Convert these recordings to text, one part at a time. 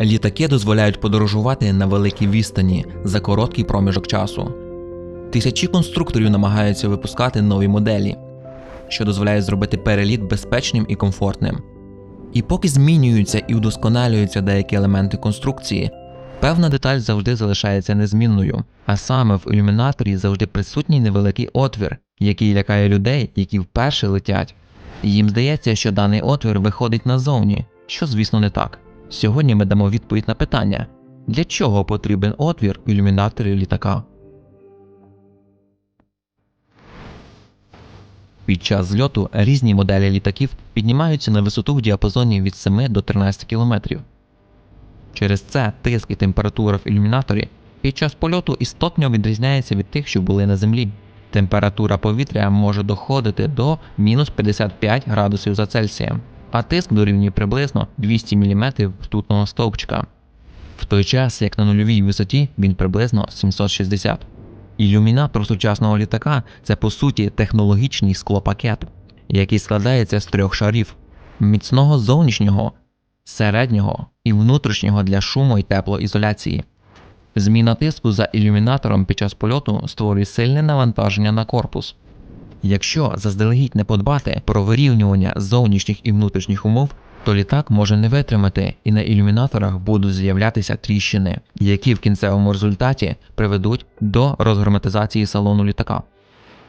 Літаки дозволяють подорожувати на великій відстані за короткий проміжок часу. Тисячі конструкторів намагаються випускати нові моделі, що дозволяють зробити переліт безпечним і комфортним. І поки змінюються і удосконалюються деякі елементи конструкції, певна деталь завжди залишається незмінною, а саме в ілюмінаторі завжди присутній невеликий отвір, який лякає людей, які вперше летять. Їм здається, що даний отвір виходить назовні, що звісно не так. Сьогодні ми дамо відповідь на питання, для чого потрібен отвір в ілюмінаторі літака. Під час зльоту різні моделі літаків піднімаються на висоту в діапазоні від 7 до 13 км. Через це тиск і температура в ілюмінаторі під час польоту істотно відрізняється від тих, що були на землі. Температура повітря може доходити до мінус 55 градусів за Цельсієм, а тиск дорівнює приблизно 200 мм ртутного стовпчика. В той час, як на нульовій висоті він приблизно 760. Ілюмінатор сучасного літака це по суті технологічний склопакет, який складається з трьох шарів: міцного зовнішнього, середнього і внутрішнього для шуму і теплоізоляції. Зміна тиску за ілюмінатором під час польоту створює сильне навантаження на корпус. Якщо заздалегідь не подбати про вирівнювання зовнішніх і внутрішніх умов, то літак може не витримати і на ілюмінаторах будуть з'являтися тріщини, які в кінцевому результаті приведуть до розгерметизації салону літака.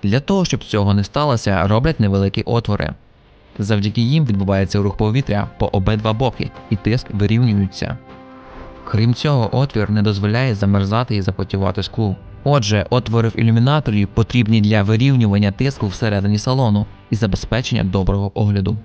Для того, щоб цього не сталося, роблять невеликі отвори. Завдяки їм відбувається рух повітря по обидва боки, і тиск вирівнюється. Крім цього, отвір не дозволяє замерзати і запотівати склу. Отже, отвори в ілюмінаторі потрібні для вирівнювання тиску всередині салону і забезпечення доброго огляду.